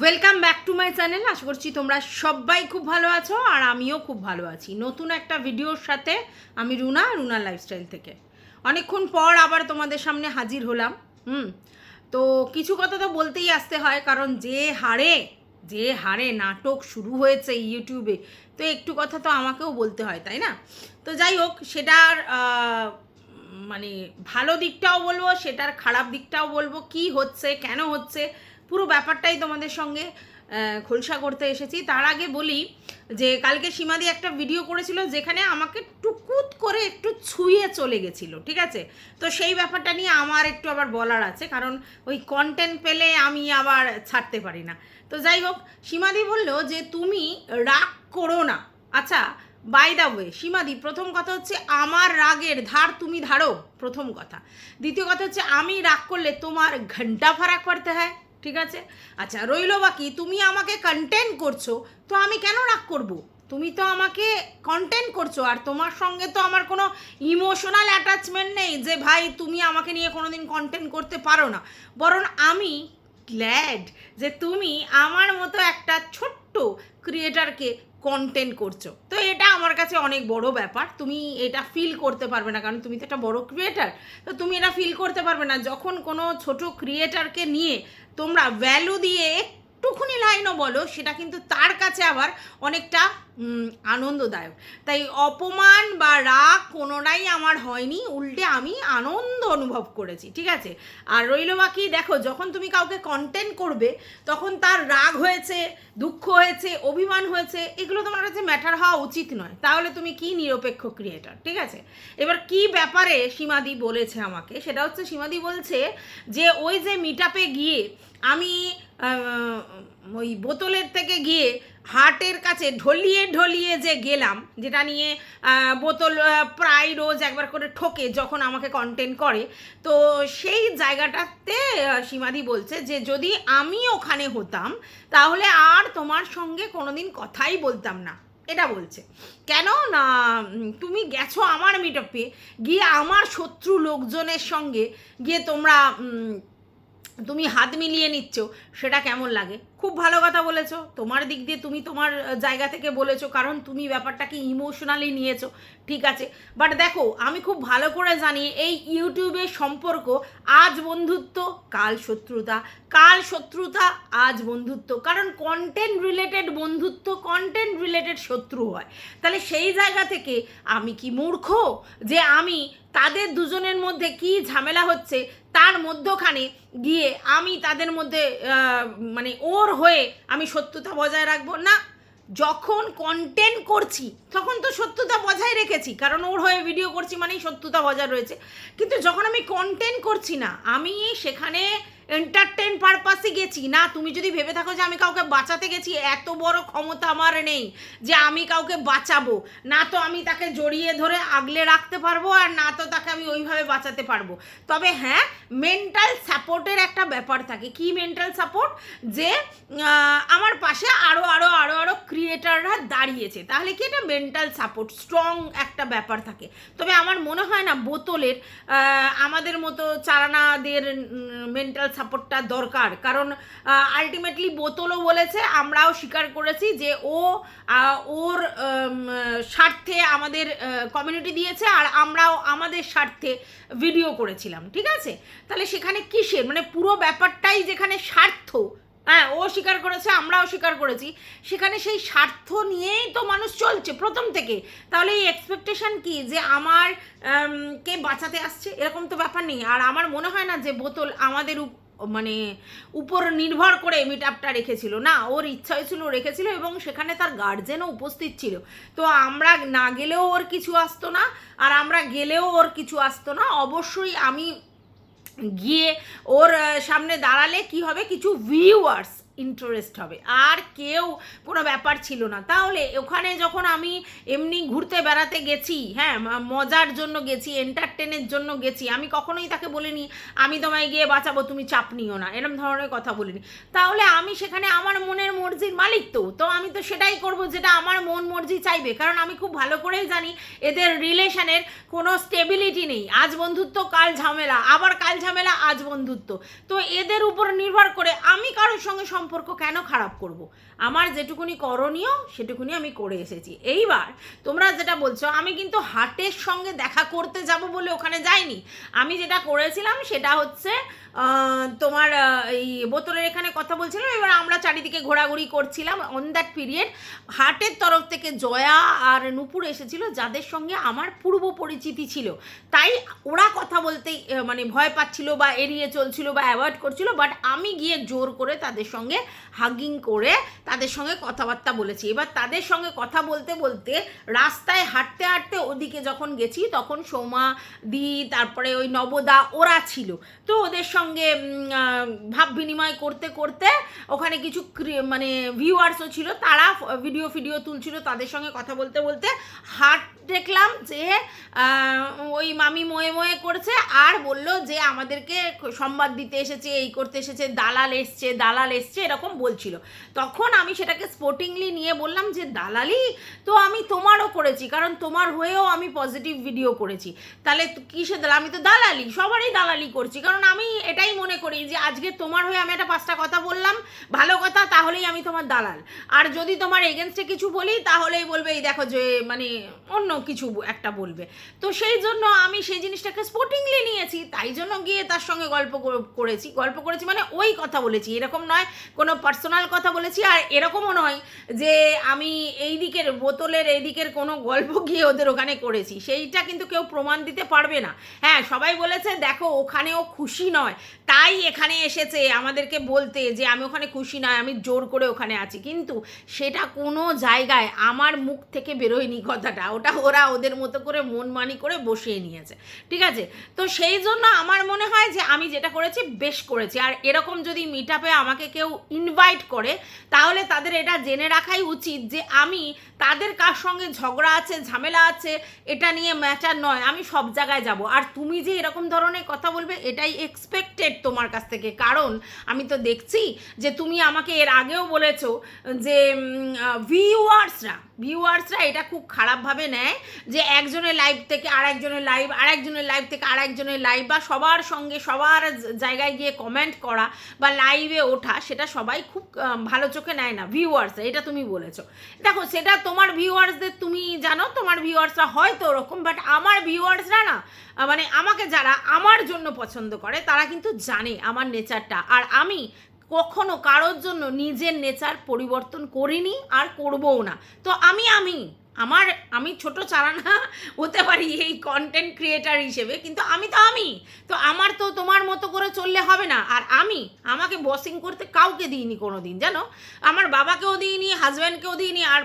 Welcome back to my channel আশা করছি তোমরা সবাই খুব ভালো আছো আর আমিও খুব ভালো আছি। নতুন একটা ভিডিওর সাথে আমি রুনা রুনা লাইফস্টাইল থেকে। অনেকক্ষণ পর আবার তোমাদের সামনে হাজির হলাম। হুম, তো কিছু কথা তো বলতেই আসতে হয়, কারণ যে হারে যে হারে নাটক শুরু হয়েছে ইউটিউবে তো একটু কথা তো আমাকেও বলতে হয়, তাই না? তো যাই হোক, সেটার মানে ভালো দিকটাও বলব, সেটার খারাপ দিকটাও বলব, কি হচ্ছে, কেন হচ্ছে পুরো ব্যাপারটাই তোমাদের সঙ্গে খোলসা করতে এসেছি। তার আগে বলি যে, কালকে সীমাদি একটা ভিডিও করেছিল যেখানে আমাকে টুকুত করে একটু ছুঁয়ে চলে গেছিল, ঠিক আছে? তো সেই ব্যাপারটা নিয়ে আমার একটু আবার বলার আছে, কারণ ওই কন্টেন্ট পেলে আমি আবার ছাড়তে পারি না। তো যাই হোক, সীমাদি বলল যে, তুমি রাগ করো না। আচ্ছা বাই দা ওয়ে সীমাদি, প্রথম কথা হচ্ছে আমার রাগের ধার তুমি ধারো, প্রথম কথা। দ্বিতীয় কথা হচ্ছে আমি রাগ করলে তোমার ঘণ্টা ফারাক করতে হয়। ঠিক আছে? আচ্ছা রইল বাকি তুমি আমাকে কন্টেন্ট করছ, তো আমি কেন রাগ করব? তুমি তো আমাকে কন্টেন্ট করছ, আর তোমার সঙ্গে তো আমার কোনো ইমোশনাল অ্যাটাচমেন্ট নেই যে, ভাই, তুমি আমাকে নিয়ে কোনো দিন কন্টেন্ট করতে পারো না। বরং আমি গ্ল্যাড যে তুমি আমার মতো একটা ছোট্ট ক্রিয়েটারকে কন্টেন্ট করছ। আমার কাছে অনেক বড় ব্যাপার। তুমি এটা ফিল করতে পারবে না, কারণ তুমি তো একটা বড় ক্রিয়েটার তো তুমি এটা ফিল করতে পারবে না, যখন কোনো ছোট ক্রিয়েটারকে নিয়ে তোমরা ভ্যালু দিয়ে একটুখানি লাইনও বলো, সেটা কিন্তু তার কাছে আবার অনেকটা আনন্দদায়ক। তাই অপমান বা রাগ কোনোটাই আমার হয়নি, উল্টে আমি আনন্দ অনুভব করেছি, ঠিক আছে? আর রইল বাকি, দেখো, যখন তুমি কাউকে কন্টেন্ট করবে, তখন তার রাগ হয়েছে, দুঃখ হয়েছে, অভিমান হয়েছে, এগুলো তোমার কাছে ম্যাটার হওয়া উচিত নয়। তাহলে তুমি কি নিরপেক্ষ ক্রিয়েটার ঠিক আছে? এবার কি ব্যাপারে সীমাদি বলেছে আমাকে? সেটা হচ্ছে, সীমাদি বলছে যে, ওই যে মিট গিয়ে আমি ওই বোতলের থেকে গিয়ে হার্টের কাছে ঢলিয়ে ঢলিয়ে যে গেলাম, যেটা নিয়ে বোতল প্রায় রোজ একবার করে ঠোকে যখন আমাকে কন্টেন্ট করে, তো সেই জায়গাটাতে সীমাদি বলছে যে যদি আমি ওখানে হতাম, তাহলে আর তোমার সঙ্গে কোনোদিন কথাই বলতাম না। এটা বলছে। কেন? না তুমি গেছো আমার মিটপে গিয়ে আমার শত্রু লোকজনের সঙ্গে গিয়ে তোমরা তুমি হাত মিলিয়ে নিচ্ছ, সেটা কেমন লাগে? খুব ভালো কথা বলেছ। তোমার দিক দিয়ে তুমি তোমার জায়গা থেকে বলেছ, কারণ তুমি ব্যাপারটাকে ইমোশনালি নিয়েছো। ঠিক আছে। বাট দেখো, আমি খুব ভালো করে জানি এই ইউটিউবের সম্পর্ক, আজ বন্ধুত্ব, কাল শত্রুতা। কাল শত্রুতা, আজ বন্ধুত্ব। কারণ কন্টেন্ট রিলেটেড বন্ধুত্ব কন্টেন্ট রিলেটেড শত্রু হয়। তাহলে সেই জায়গা থেকে আমি কি মূর্খ? যে আমি তাদের দুজনের মধ্যে কি ঝামেলা হচ্ছে, তার মধ্যখানে গিয়ে আমি তাদের মধ্যে মানে মানে ওর হয়ে আমি সত্যতা বজায় রাখব। না যখন কন্টেন্ট করছি তখন তো সত্যতা বজায় রেখেছি, কারণ ওর হয়ে ভিডিও করছি মানেই সত্যতা বজায় রয়েছে। কিন্তু যখন আমি কন্টেন্ট করছি না, আমি সেখানে এন্টারটেন পারপাসে গেছি। না, তুমি যদি ভেবে থাকো যে আমি কাউকে বাঁচাতে গেছি, এত বড় ক্ষমতা আমার নেই যে আমি কাউকে বাঁচাবো। না তো আমি তাকে জড়িয়ে ধরে আগলে রাখতে পারব আর না তো তাকে আমি ওইভাবে বাঁচাতে পারব। তবে হ্যাঁ মেন্টাল সাপোর্টের একটা ব্যাপার থাকে। কি মেন্টাল সাপোর্ট যে আমার পাশে আরও আরও আরও আরও ক্রিয়েটাররা দাঁড়িয়েছে। তাহলে কি এটা মেন্টাল সাপোর্ট স্ট্রং একটা ব্যাপার থাকে। তবে আমার মনে হয় না বোতলের আমাদের মতো চারানাদের মেন্টাল সাপোর্টটা দরকার। কারণ আলটিমেটলি বোতলও বলেছে, আমরাও স্বীকার করেছি যে ও ওর স্বার্থে আমাদের কমিউনিটি দিয়েছে আর আমরাও আমাদের স্বার্থে ভিডিও করেছিলাম, ঠিক আছে? তাহলে সেখানে কিসের? মানে পুরো ব্যাপারটাই যেখানে স্বার্থ হ্যাঁ ও স্বীকার করেছে, আমরাও স্বীকার করেছি। সেখানে সেই স্বার্থ নিয়েই তো মানুষ চলছে প্রথম থেকে। তাহলে এই এক্সপেকটেশন কি যে আমার কে বাঁচাতে আসছে? এরকম তো ব্যাপার নেই। আর আমার মনে হয় না যে বোতল আমাদের মানে উপর নির্ভর করে মিট আপটা রেখেছিল। না, ওর ইচ্ছা হয়েছিল রেখেছিল এবং সেখানে তার গার্জেনও উপস্থিত ছিল। তো আমরা না গেলেও ওর কিছু আসতো না, আর আমরা গেলেও ওর কিছু আসতো না। অবশ্যই আমি গিয়ে ওর সামনে দাঁড়ালে কি হবে? কিছু ভিউয়ার্স ইন্টারেস্ট হবে। আর কেউ কোনো ব্যাপার ছিল না। তাহলে ওখানে যখন আমি এমনি ঘুরতে বেড়াতে গেছি হ্যাঁ মজার জন্য গেছি এন্টারটেনের জন্য গেছি, আমি কখনোই তাকে বলিনি, আমি তোমায় গিয়ে বাঁচাবো, তুমি চাপ নিও না। এরম ধরনের কথা বলিনি। তাহলে আমি সেখানে আমার মনের মর্জির মালিক তো তো আমি তো সেটাই করব যেটা আমার মন মর্জি চাইবে। কারণ আমি খুব ভালো করেই জানি এদের রিলেশনের কোনো স্টেবিলিটি নেই। আজ বন্ধুত্ব, কাল ঝামেলা। আবার কাল ঝামেলা, আজ বন্ধুত্ব। তো এদের উপর নির্ভর করে আমি কারোর সঙ্গে সম্পর্ক কেন খারাপ করব। আমার যেটুকুনি করণীয় সেটুকুনি আমি করে এসেছি। এইবার তোমরা যেটা বলছো আমি কিন্তু হাটের সঙ্গে দেখা করতে যাব বলে ওখানে যাইনি। আমি যেটা করেছিলাম সেটা হচ্ছে তোমার এই বোতলের এখানে কথা বলছিলাম এবার আমরা চারিদিকে ঘোরাঘুরি করছিলাম। অন দ্যাট পিরিয়ড হাটের তরফ থেকে জয়া আর নুপুর এসেছিল যাদের সঙ্গে আমার পূর্ব পরিচিতি ছিল। তাই ওরা কথা বলতেই আহ, মানে ভয় পাচ্ছিল বা এড়িয়ে চলছিল বা অ্যাভয়েড করছিল বাট আমি গিয়ে জোর করে তাদের সঙ্গে হাগিং করে তাদের সঙ্গে কথাবার্তা বলেছি। এবার তাদের সঙ্গে কথা বলতে বলতে রাস্তায় হাঁটতে হাঁটতে ওদিকে যখন গেছি, তখন সোমা, দি, তারপরে ওই নবদা, ওরা ছিল। তো ওদের সঙ্গে ভাব বিনিময় করতে করতে ওখানে কিছু মানে ভিউয়ার্সও ছিল। তারা ভিডিও ফিডিও তুলছিল তাদের সঙ্গে কথা বলতে বলতে হাট দেখলাম যে ওই মামি ময়ে ময়ে করছে আর বলল যে, আমাদেরকে সংবাদ দিতে এসেছে, এই করতে এসেছে, দালাল এসছে দালাল এসছে, এরকম বলছিল। তখন আমি সেটাকে স্পোর্টিংলি নিয়ে বললাম যে, দালালি? তো আমি তোমারও করেছি, কারণ তোমার হয়েও আমি পজিটিভ ভিডিও করেছি। তাহলে কিসে দালাল? আমি তো দালালি, সবারই দালালি করছি। কারণ আমি এটাই মনে করি যে, আজকে তোমার হয়ে আমি একটা পাঁচটা কথা বললাম, ভালো কথা, তাহলেই আমি তোমার দালাল। আর যদি তোমার এগেনস্টে কিছু বলি, তাহলেই বলবে, এই দেখো যে মানে অন্য কিছু একটা বলবে। তো সেই জন্য আমি সেই জিনিসটাকে স্পোর্টিংলি নিয়েছি, তাই জন্য গিয়ে তার সঙ্গে গল্প করেছি। গল্প করেছি মানে ওই কথা বলেছি, এরকম নয়, কোনো পার্সোনাল কথা বলেছি। আর এরকমও নয় যে আমি এই দিকের বোতলের এই দিকের কোনো গল্প গিয়ে ওদের ওখানে করেছি। সেইটা কিন্তু কেউ প্রমাণ দিতে পারবে না। হ্যাঁ সবাই বলেছে, দেখো, ওখানেও খুশি নয়। তাই এখানে এসেছে আমাদেরকে বলতে যে, আমি ওখানে খুশি নয়, আমি জোর করে ওখানে আছি। কিন্তু সেটা কোনো জায়গায় আমার মুখ থেকে বেরোয়নি কথাটা। ওটা ওরা ওদের মতো করে মন মানি করে বসিয়ে নিয়েছে। ঠিক আছে? তো সেই জন্য আমার মনে হয় যে আমি যেটা করেছি, বেশ করেছি। আর এরকম যদি মিট আমাকে কেউ ইনভাইট করে, তাহলে তাদের এটা জেনে রাখাই উচিত যে আমি তাদের কার সঙ্গে ঝগড়া আছে, ঝামেলা আছে, এটা নিয়ে ম্যাটার নয়। আমি সব জায়গায় যাব। আর তুমি যে এরকম ধরনের কথা বলবে, এটাই এক্সপেক্টেড তোমার কাছ থেকে। কারণ আমি তো দেখছি যে তুমি আমাকে এর আগেও বলেছ যে ভিউয়ার্সরা ভিউয়ার্সরা এটা খুব খারাপভাবে নেয়। যে একজনের লাইভ থেকে আরেকজনের লাইভ আরেকজনের লাইভ থেকে আরেকজনের লাইভ বা সবার সঙ্গে সবার জায়গায় গিয়ে কমেন্ট করা বা লাইভে ওঠা, সেটা সবাই খুব ভালো চোখে নেয় না। ভিউয়ার্স এটা তুমি বলেছ। দেখো, সেটা তোমার ভিউয়ার্সদের তুমি জানো, তোমার ভিউয়ার্সরা হয়তো ওরকম বাট আমার ভিউয়ার্সরা না মানে আমাকে যারা আমার জন্য পছন্দ করে, তারা কিন্তু জানে আমার নেচারটা আর আমি কখনো কারোর জন্য নিজের নেচার পরিবর্তন করিনি আর করবও না। তো আমি আমি আমার, আমি ছোট চারানা হতে পারি এই কন্টেন্ট ক্রিয়েটার হিসেবে, কিন্তু আমি তো আমি। তো আমার তো তোমার মতো করে চললে হবে না। আর আমি, আমাকে বসিং করতে কাউকে দিইনি কোনো দিন জানো? আমার বাবাকেও দিইনি হাজব্যান্ডকেও দিইনি, আর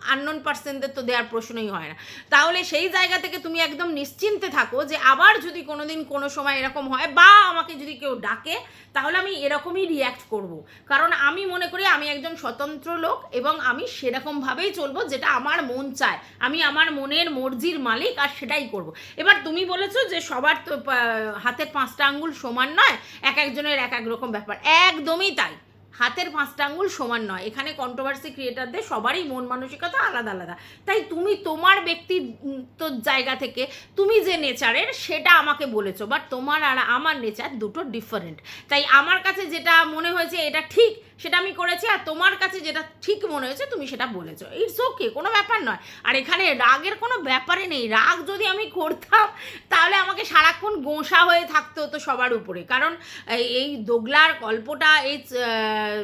আননোন পার্সনদের তো দেওয়ার প্রশ্নই হয় না। তাহলে সেই জায়গা থেকে তুমি একদম নিশ্চিন্তে থাকো যে আবার যদি কোনো দিন কোনো সময় এরকম হয় বা আমাকে যদি কেউ ডাকে, তাহলে আমি এরকমই রিয়্যাক্ট করব। কারণ আমি মনে করি আমি একজন স্বতন্ত্র লোক এবং আমি সেরকমভাবেই চলবো যেটা আমার মন চায়। আমি আমার মনের মর্জির মালিক আর সেটাই করব। এবার তুমি বলেছ যে সবার তো হাতের পাঁচটা আঙ্গুল সমান নয়, এক একজনের এক এক রকম ব্যাপার। একদমই তাই। হাতের পাঁচটা আঙুল সমান নয়। এখানে কন্ট্রোভার্সি ক্রিয়েটারদের সবারই মন মানসিকতা আলাদা আলাদা। তাই তুমি তোমার ব্যক্তিত্ব জায়গা থেকে তুমি যে নেচারের সেটা আমাকে বলেছ বাট তোমার আর আমার নেচার দুটো ডিফারেন্ট তাই আমার কাছে যেটা মনে হয়েছে এটা ঠিক সেটা আমি করেছি আর তোমার কাছে যেটা ঠিক মনে হয়েছে তুমি সেটা বলেছ। ইটস ওকে কোনো ব্যাপার নয়। আর এখানে রাগের কোনো ব্যাপারে নেই। রাগ যদি আমি করতাম, তাহলে আমাকে সারাক্ষণ গোঁসা হয়ে থাকতে হতো সবার উপরে। কারণ এই- এই দোগলার গল্পটা, এই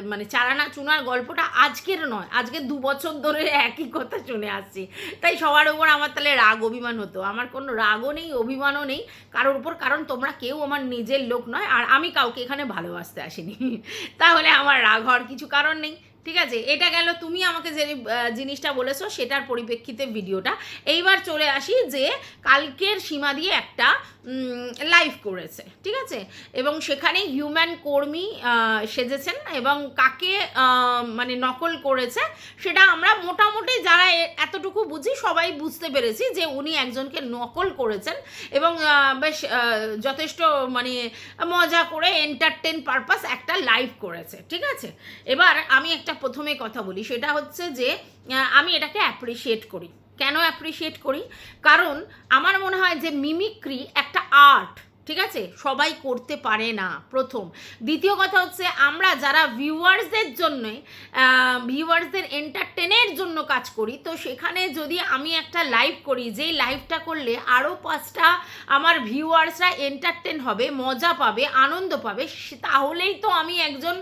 মানে চারানা চুনার গল্পটা আজকের নয়। আজকে দু বছর ধরে একই কথা শুনে আসছি। তাই সবার উপর আমার তাহলে রাগ অভিমান হতো। আমার কোনো রাগও নেই, অভিমানও নেই। কারোর উপর, কারণ তোমরা কেউ আমার নিজের লোক নয়। আর আমি কাউকে এখানে ভালোবাসতে আসিনি। তাহলে আমার রাগ হওয়ার কিছু কারণ নেই। ঠিক আছে? এটা গেল, তুমি আমাকে যে জিনিসটা বলেছ সেটার পরিপ্রেক্ষিতে ভিডিওটা। এইবার চলে আসি যে, কালকের সীমা দিয়ে একটা লাইভ করেছে, ঠিক আছে? এবং সেখানে হিউম্যান কর্মী সেজেছেন এবং কাকে মানে নকল করেছে সেটা আমরা মোটামুটি যারা এতটুকু বুঝি সবাই বুঝতে পেরেছি যে উনি একজনকে নকল করেছেন এবং বেশ যথেষ্ট মানে মজা করে এন্টারটেন পারপাস একটা লাইভ করেছে, ঠিক আছে? এবার আমি একটা প্রথমে কথা বলি, সেটা হচ্ছে যে আমি এটাকে অ্যাপ্রিসিয়েট করি। কেন অ্যাপ্রিসিয়েট করি? কারণ আমার মনে হয় যে মিমিক্রি একটা আর্ট ঠিক আছে? সবাই করতে পারে না প্রথম। দ্বিতীয় কথা হচ্ছে আমরা যারা ভিউয়ার্সদের জন্য ভিউয়ার্সদের এন্টারটেনের জন্য কাজ করি তো সেখানে যদি আমি একটা লাইভ করি যেই লাইভটা করলে আরও পাঁচটা আমার ভিউয়ার্সরা এন্টারটেন হবে মজা পাবে আনন্দ পাবে তাহলেই তো আমি একজন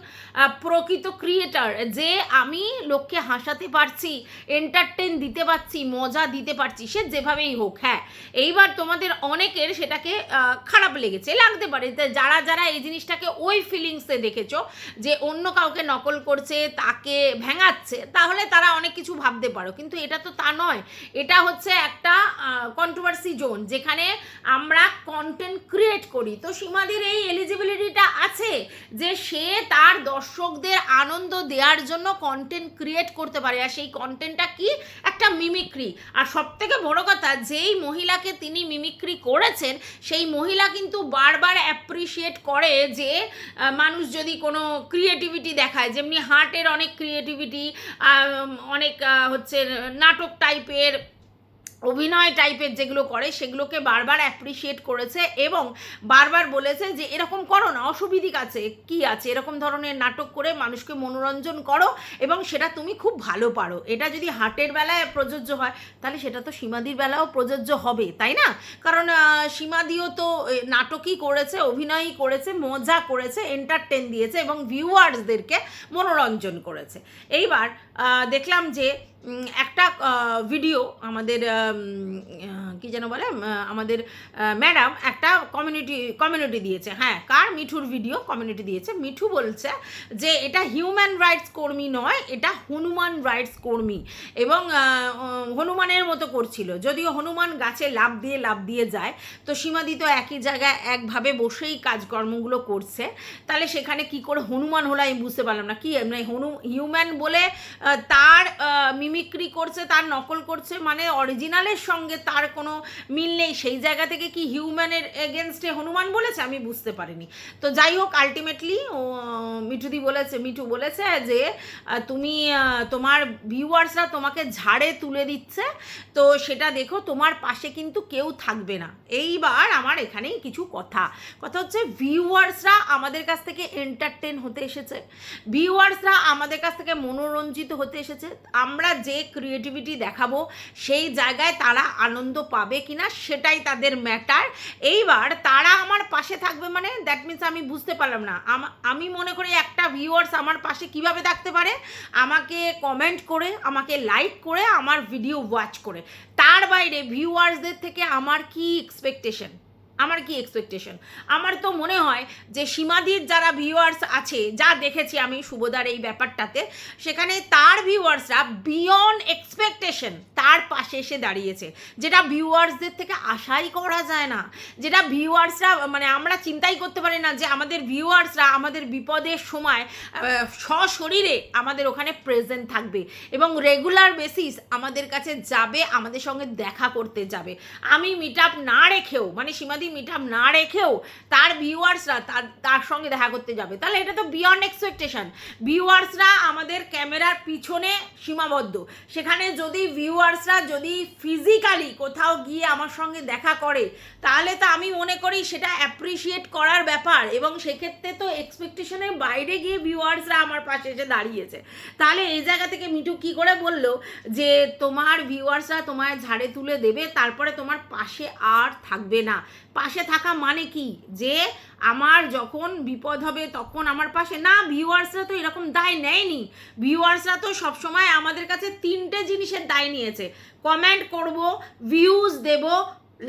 প্রকৃত ক্রিয়েটার যে আমি লোককে হাসাতে পারছি এন্টারটেন দিতে পারছি মজা দিতে পারছি সে যেভাবেই হোক হ্যাঁ। এইবার তোমাদের অনেকের সেটাকে আহ, খারাপ লেগেছে, লাগতে পারে। যারা যারা এই জিনিসটাকে ওই ফিলিংসে দেখেছ, যে অন্য কাউকে নকল করছে, তাকে ভেঙাচ্ছে, তাহলে তারা অনেক কিছু ভাবতে পারো। কিন্তু এটা তো তা নয়। এটা হচ্ছে একটা কন্ট্রোভার্সি জোন যেখানে আমরা কন্টেন্ট ক্রিয়েট করি। তো সীমাদের এই এলিজিবিলিটিটা আছে, যে সে তার দর্শকদের আনন্দ দেওয়ার জন্য কন্টেন্ট ক্রিয়েট করতে পারে। আর সেই কন্টেন্টটা কি? একটা মিমিক্রি আর সব থেকে বড় কথা, যেই মহিলাকে তিনি মিমিক্রি করেছেন, সেই মহিলা কিন্তু বারবার অ্যাপ্রিসিয়েট করে যে মানুষ যদি কোনো ক্রিয়েটিভিটি দেখায়, যেমনি হার্টের অনেক ক্রিয়েটিভিটি অনেক হচ্ছে নাটক টাইপের অভিনয় টাইপের যেগুলো করে, সেগুলোকে বারবার অ্যাপ্রিসিয়েট করেছে এবং বারবার বলেছে যে, এরকম করো না, অসুবিধিক আছে, কি আছে? এরকম ধরনের নাটক করে মানুষকে মনোরঞ্জন করো এবং সেটা তুমি খুব ভালো পারো। এটা যদি হাটের বেলায় প্রযোজ্য হয়, তাহলে সেটা তো সীমাদির বেলাও প্রযোজ্য হবে, তাই না? কারণ সীমাদিও তো নাটকই করেছে, অভিনয়ই করেছে, মজা করেছে এন্টারটেন দিয়েছে এবং ভিউয়ার্সদেরকে মনোরঞ্জন করেছে। এইবার দেখলাম যে একটা ভিডিও আমাদের আম, কি যেন বলে আমাদের ম্যাডাম একটা কমিউনিটি কমিউনিটি দিয়েছে। হ্যাঁ কার মিঠুর ভিডিও কমিউনিটি দিয়েছে? মিঠু বলছে যে এটা হিউম্যান রাইটস কর্মী নয় এটা হনুমান রাইটস কর্মী। এবং হনুমানের মতো করছিল। যদিও হনুমান গাছে লাভ দিয়ে লাভ দিয়ে যায় তো সীমাদি তো একই জায়গায় একভাবে বসেই কাজকর্মগুলো করছে। তাহলে সেখানে কি করে হনুমান হলো আমি বুঝতে পারলাম না। কি মানে হনু হিউম্যান বলে তার মিমিক্রি করছে, তার নকল করছে মানে অরিজিনালের সঙ্গে তার কোনো মিল নেই। সেই জায়গা থেকে কি হিউম্যানের এগেনস্টে হনুমান বলেছে? আমি বুঝতে পারিনি। তো যাই হোক আলটিমেটলি মিঠুদি বলেছে, মিঠু বলেছে যে তুমি তোমার ভিউয়ার্সরা তোমাকে ঝাড়ে তুলে দিচ্ছে। তো সেটা দেখো, তোমার পাশে কিন্তু কেউ থাকবে না। এইবার আমার এখানেই কিছু কথা। কথা হচ্ছে ভিউয়ার্সরা আমাদের কাছ থেকে এন্টারটেন হতে এসেছে। ভিউয়ার্সরা আমাদের কাছ থেকে মনোরঞ্জিত হতে এসেছে। আমরা যে ক্রিয়েটিভিটি দেখাবো, সেই জায়গায় তারা আনন্দ পাবে কিনা সেটাই তাদের ম্যাটার এইবার তারা আমার পাশে থাকবে মানে দ্যাট মিনস আমি বুঝতে পারলাম না। আমি মনে করি একটা ভিউয়ার্স আমার পাশে কীভাবে থাকতে পারে? আমাকে কমেন্ট করে, আমাকে লাইক করে, আমার ভিডিও ওয়াচ করে। তার বাইরে ভিউয়ার্সদের থেকে আমার কি এক্সপেকটেশন আমার কি এক্সপেকটেশন আমার তো মনে হয় যে সীমাদির যারা ভিউয়ার্স আছে, যা দেখেছি আমি শুভদার এই ব্যাপারটাতে, সেখানে তার ভিউয়ার্সরা বিয়ন্ড এক্সপেকটেশন তার পাশে এসে দাঁড়িয়েছে। যেটা ভিউয়ার্সদের থেকে আশাই করা যায় না। যেটা ভিউয়ার্সরা মানে আমরা চিন্তাই করতে পারি না যে আমাদের ভিউয়ার্সরা আমাদের বিপদের সময় সশরীরে আমাদের ওখানে প্রেজেন্ট থাকবে এবং রেগুলার বেসিস আমাদের কাছে যাবে, আমাদের সঙ্গে দেখা করতে যাবে। আমি মিট আপ না রেখেও মানে সীমাদি মিট না রেখেও তার ভিউয়ার্সরা তার তার সঙ্গে দেখা করতে যাবে। তাহলে এটা তো বিয়ন্ড এক্সপেকটেশন ভিউয়ার্সরা আমাদের ক্যামেরার পিছনে সীমাবদ্ধ। সেখানে যদি ভিউয়ার্সরা যদি ফিজিক্যালি কোথাও গিয়ে আমার সঙ্গে দেখা করে, তাহলে তো আমি মনে করি সেটা অ্যাপ্রিসিয়েট করার ব্যাপার এবং সেক্ষেত্রে তো এক্সপেকটেশনের বাইরে গিয়ে ভিউয়ার্সরা আমার পাশে এসে দাঁড়িয়েছে। তাহলে এই জায়গা থেকে মিঠু কি করে বলল যে, তোমার ভিউয়ার্সরা তোমায় ঝাড়ে তুলে দেবে, তারপরে তোমার পাশে আর থাকবে না। পাশে থাকা মানে কি? যে আমার যখন বিপদ হবে তখন আমার পাশে। না ভিউয়ার্সরা তো এরকম দায় নেয়নি। ভিউয়ার্সরা তো সবসময় আমাদের কাছে তিনটে জিনিসের দায় নিয়েছে। কমেন্ট করব ভিউজ দেব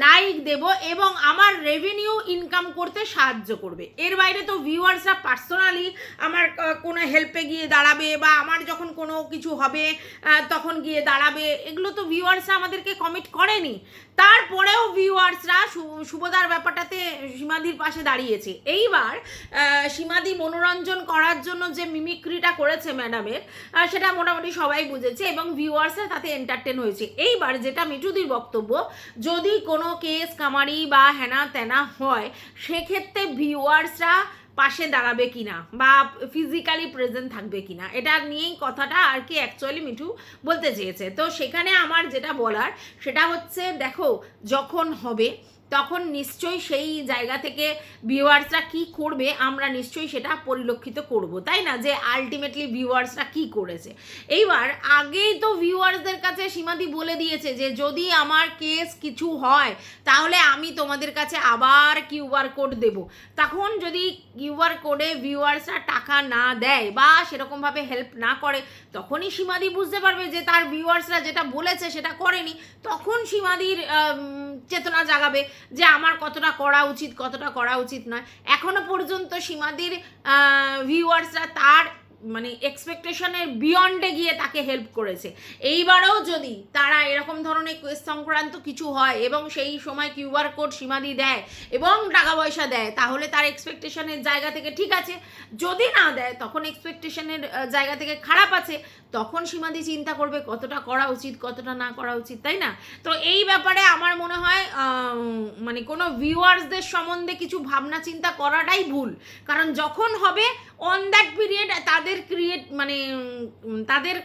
লাইক দেব এবং আমার রেভিনিউ ইনকাম করতে সাহায্য করবে। এর বাইরে তো ভিউয়ার্সরা পার্সোনালি আমার কোনো হেল্পে গিয়ে দাঁড়াবে বা আমার যখন কোনো কিছু হবে তখন গিয়ে দাঁড়াবে। এগুলো তো ভিউয়ার্সরা আমাদেরকে কমিট করেনি। তারপরেও ভিউয়ার্সরা শুভদার ব্যাপারটাতে সীমাদির পাশে দাঁড়িয়েছে। এইবার সীমাদি মনোরঞ্জন করার জন্য যে মিমিক্রিটা করেছে ম্যাডামের সেটা মোটামুটি সবাই বুঝেছে এবং ভিউয়ার্সরা তাতে এন্টারটেন হয়েছে। এইবার যেটা মিঠুদির বক্তব্য, যদি কোনো কেস, কামারি বা হেনা তেনা হয়, সেক্ষেত্রে ভিউয়ার্সরা পাশে দাঁড়াবে কিনা বা ফিজিক্যালি প্রেজেন্ট থাকবে কিনা, এটা নিয়েই কথাটা আর কি অ্যাকচুয়ালি মিঠু বলতে চেয়েছে। তো সেখানে আমার যেটা বলার, সেটা হচ্ছে দেখো, যখন হবে তখন নিশ্চয়ই সেই জায়গা থেকে ভিউয়ার্সরা কি করবে, আমরা নিশ্চয়ই সেটা পরিলক্ষিত করব, তাই না? যে আলটিমেটলি ভিউয়ার্সরা কি করেছে। এইবার আগেই তো ভিউয়ার্সদের কাছে সীমাদি বলে দিয়েছে যে, যদি আমার কেস কিছু হয়, তাহলে আমি তোমাদের কাছে আবার কিউআর কোড দেব। তখন যদি কিউআর কোডে ভিউয়ার্সরা টাকা না দেয় বা সেরকমভাবে হেল্প না করে তখনই সীমাদি বুঝতে পারবে যে তার ভিউয়ার্সরা যেটা বলেছে সেটা করেনি, তখন সীমাদির চেতনা জাগাবে যে আমার কতটা করা উচিত, কতটা করা উচিত নয়। এখনও পর্যন্ত সীমাদির ভিউয়ার্সরা তার মানে এক্সপেকটেশনের বিয়ন্ডে গিয়ে তাকে হেল্প করেছে। এইবারেও যদি তারা এরকম ধরনের কেস সংক্রান্ত কিছু হয় এবং সেই সময় কিউআর কোড সীমাদি দেয় এবং টাকা পয়সা দেয়, তাহলে তার এক্সপেকটেশনের জায়গা থেকে ঠিক আছে। যদি না দেয়, তখন এক্সপেকটেশনের জায়গা থেকে খারাপ আছে। তখন সীমাদি চিন্তা করবে কতটা করা উচিত, কতটা না করা উচিত, তাই না? তো এই ব্যাপারে আমার মনে হয় মানে কোনো ভিউয়ার্সদের সম্বন্ধে কিছু ভাবনা চিন্তা করাটাই ভুল। কারণ যখন হবে অন দ্যাট পিরিয়ড তাদের ক্রিয়েট মানে তাদের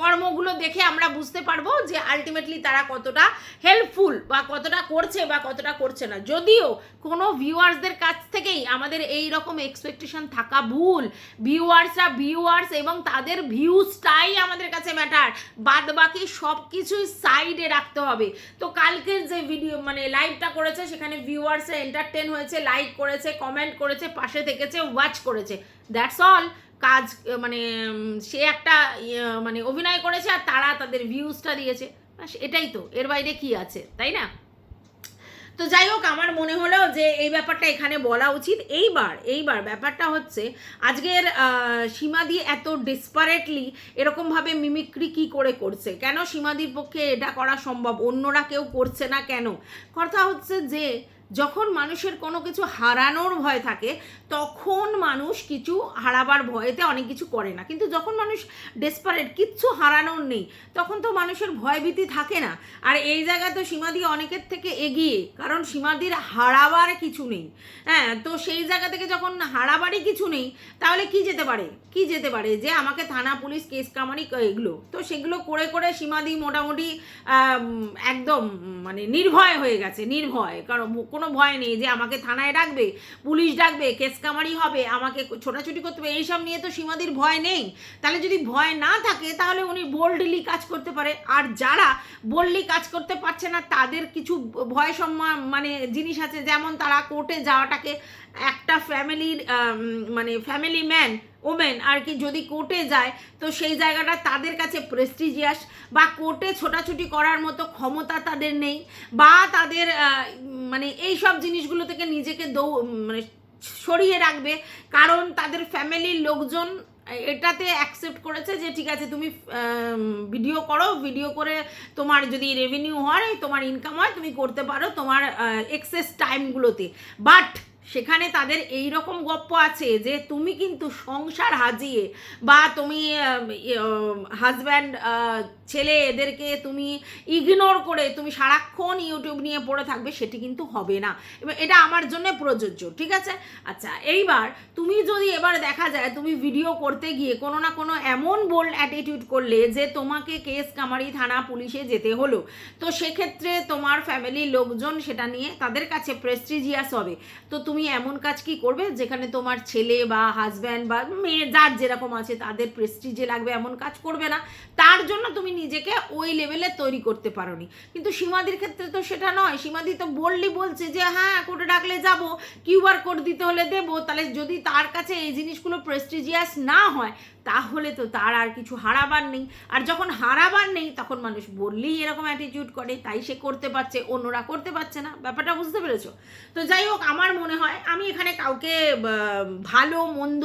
কর্মগুলো দেখে আমরা বুঝতে পারব যে আলটিমেটলি তারা কতটা হেল্পফুল বা কতটা করছে বা কতটা করছে না। যদিও কোনো ভিউয়ার্সদের কাছ থেকেই আমাদের এই রকম এক্সপেকটেশন থাকা ভুল ভিউয়ার্সরা ভিউয়ার্স এবং তাদের ভিউজটাই আমাদের কাছে ম্যাটার বাদ বাকি সব কিছুই সাইডে রাখতে হবে। তো কালকের যে ভিডিও মানে লাইভটা করেছে সেখানে ভিউয়ার্সরা এন্টারটেন হয়েছে লাইক করেছে কমেন্ট করেছে পাশে থেকেছে ওয়াচ করেছে। দ্যাটস অল কাজ মানে সে একটা ইয়ে, মানে অভিনয় করেছে আর তারা তাদের ভিউজটা দিয়েছে। এটাই তো। এর বাইরে কি আছে তাই না? তো যাই হোক, আমার মনে হলো যে এই ব্যাপারটা এখানে বলা উচিত। এইবার এইবার ব্যাপারটা হচ্ছে, আজকের সীমাদি এত ডিসপারেটলি এরকমভাবে মিমিক্রি কি করে করছে? কেন সীমাদির পক্ষে এটা করা সম্ভব? অন্যরা কেউ করছে না কেন? কথা হচ্ছে যে যখন মানুষের কোনো কিছু হারানোর ভয় থাকে, তখন মানুষ কিছু হারাবার ভয়েতে অনেক কিছু করে না। কিন্তু যখন মানুষ ডেসপারেট কিচ্ছু হারানোর নেই, তখন তো মানুষের ভয়ভীতি থাকে না। আর এই জায়গায় তো সীমাদি অনেকের থেকে এগিয়ে, কারণ সীমাদির হারাবার কিছু নেই। হ্যাঁ তো সেই জায়গা থেকে যখন হারাবারই কিছু নেই, তাহলে কি যেতে পারে? কি যেতে পারে? যে আমাকে থানা, পুলিশ, কেস কামারি এগুলো। তো সেগুলো করে করে সীমাদি মোটামুটি একদম মানে নির্ভয় হয়ে গেছে, নির্ভয়। কারণ কোনো ভয় নেই যে আমাকে থানায় ডাকবে, পুলিশ ডাকবে, কেস কামারি হবে, আমাকে ছোটাছুটি করতে হবে, এইসব নিয়ে তো সীমাদির ভয় নেই। তাহলে যদি ভয় না থাকে, তাহলে উনি বোল্ডলি কাজ করতে পারে। আর যারা বোল্ডলি কাজ করতে পারছে না, তাদের কিছু ভয় সম্মান মানে জিনিস আছে, যেমন তারা কোর্টে যাওয়াটাকে একটা ফ্যামিলির মানে ফ্যামিলি ম্যান ওমেন আর কি যদি কোর্টে যায়, তো সেই জায়গাটা তাদের কাছে প্রেস্টিজিয়াস বা কোর্টে ছোটাছুটি করার মতো ক্ষমতা তাদের নেই বা তাদের মানে এই সব জিনিসগুলো থেকে নিজেকে দৌ মানে সরিয়ে রাখবে। কারণ তাদের ফ্যামিলির লোকজন এটাতে অ্যাকসেপ্ট করেছে যে, ঠিক আছে, তুমি ভিডিও করো ভিডিও করে তোমার যদি রেভিনিউ হয়, তোমার ইনকাম হয়, তুমি করতে পারো তোমার এক্সেস টাইমগুলোতে বাট সেখানে তাদের এই রকম গপ্প আছে যে তুমি কিন্তু সংসার হাজিয়ে বা তুমি হাজব্যান্ড ছেলে এদেরকে তুমি ইগনোর করে তুমি সারাক্ষণ ইউটিউব নিয়ে পড়ে থাকবে, সেটি কিন্তু হবে না। এবার এটা আমার জন্য প্রযোজ্য, ঠিক আছে? আচ্ছা এইবার তুমি যদি এবার দেখা যায় তুমি ভিডিও করতে গিয়ে কোনো না কোনো এমন বোল্ড অ্যাটিটিউড করলে যে তোমাকে কেস কামারি থানা পুলিশে যেতে হলো, তো সেক্ষেত্রে তোমার ফ্যামিলির লোকজন সেটা নিয়ে তাদের কাছে প্রেস্টিজিয়াস হবে। তো তুমি এমন কাজ কি করবে যেখানে তোমার ছেলে বা হাজব্যান্ড বা মেয়ে, যার যেরকম আছে তাদের প্রেস্টিজে লাগবে, এমন কাজ করবে না। তার জন্য তুমি নিজেকে ওই লেভেলে তৈরি করতে পারোনি। কিন্তু সীমাদির ক্ষেত্রে তো সেটা নয়। সীমাদি তো বললি বলছে যে হ্যাঁ কোর্টে ডাকলে যাব কিউআর কোড দিতে হলে দেবো। তাহলে যদি তার কাছে এই জিনিসগুলো প্রেস্টিজিয়াস না হয় তাহলে তো তার আর কিছু হারাবার নেই। আর যখন হারাবার নেই, তখন মানুষ বললেই এরকম অ্যাটিটিউড করে, তাই সে করতে পারছে, অন্যরা করতে পারছে না। ব্যাপারটা বুঝতে পেরেছ? তো যাই হোক, আমার মনে হয় আমি এখানে কাউকে ভালো, মন্দ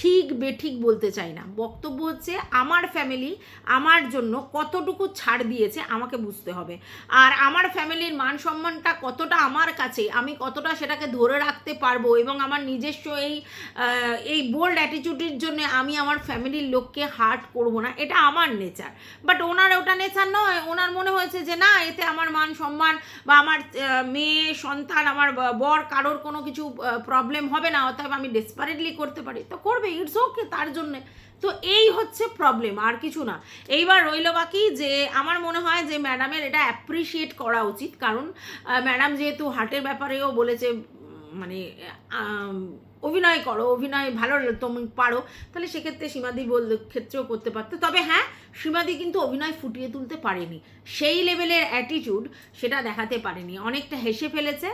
ঠিক, বেঠিক বলতে চাই না। বক্তব্য হচ্ছে আমার ফ্যামিলি আমার জন্য কতটুকু ছাড় দিয়েছে আমাকে বুঝতে হবে। আর আমার ফ্যামিলির মান সম্মানটা কতটা আমার কাছে, আমি কতটা সেটাকে ধরে রাখতে পারব এবং আমার নিজস্ব এই এই বোল্ড অ্যাটিটিউডের জন্য আমি আমার ফ্যামিলির লোককে হার্ট করব না এটা আমার নেচার বাট ওনার ওটা নেচার নয় ওনার মনে হয়েছে যে না এতে আমার মান সম্মান বা আমার মেয়ে সন্তান আমার বর কারোর কোনো কিছু প্রবলেম হবে না অতএব আমি ডেসপারেটলি করতে পারি। তো করবে ইটস ওকে তার জন্যে। তো এই হচ্ছে প্রবলেম আর কিছু না। এইবার রইল বাকি যে আমার মনে হয় যে ম্যাডামের এটা অ্যাপ্রিসিয়েট করা উচিত। কারণ ম্যাডাম যেহেতু হার্টের ব্যাপারেও বলেছে মানে আম, অভিনয় করো, অভিনয় ভালো তুমি পারো, তাহলে সেক্ষেত্রে সীমাদি বল ক্ষেত্রেও করতে পারতো। তবে হ্যাঁ সীমাদি কিন্তু অভিনয় ফুটিয়ে তুলতে পারেনি। সেই লেভেলের অ্যাটিটিউড সেটা দেখাতে পারেনি। অনেকটা হেসে ফেলেছে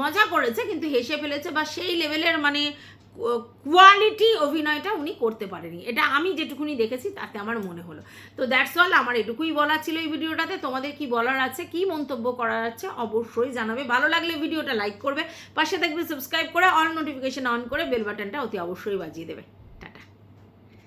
মজা করেছে, কিন্তু হেসে ফেলেছে, বা সেই লেভেলের মানে কোয়ালিটি অভিনয়টা উনি করতে পারেনি। এটা আমি যেটুকুনি দেখেছি, তাতে আমার মনে হলো। তো দ্যাটস অল আমার এটুকুই বলা ছিল এই ভিডিওটাতে। তোমাদের কি বলার আছে, কি মন্তব্য করার আছে, অবশ্যই জানাবে। ভালো লাগলে ভিডিওটা লাইক করবে, পাশে থাকবে সাবস্ক্রাইব করে অল নোটিফিকেশন অন করে বেল বাটনটা অতি অবশ্যই বাজিয়ে দেবে।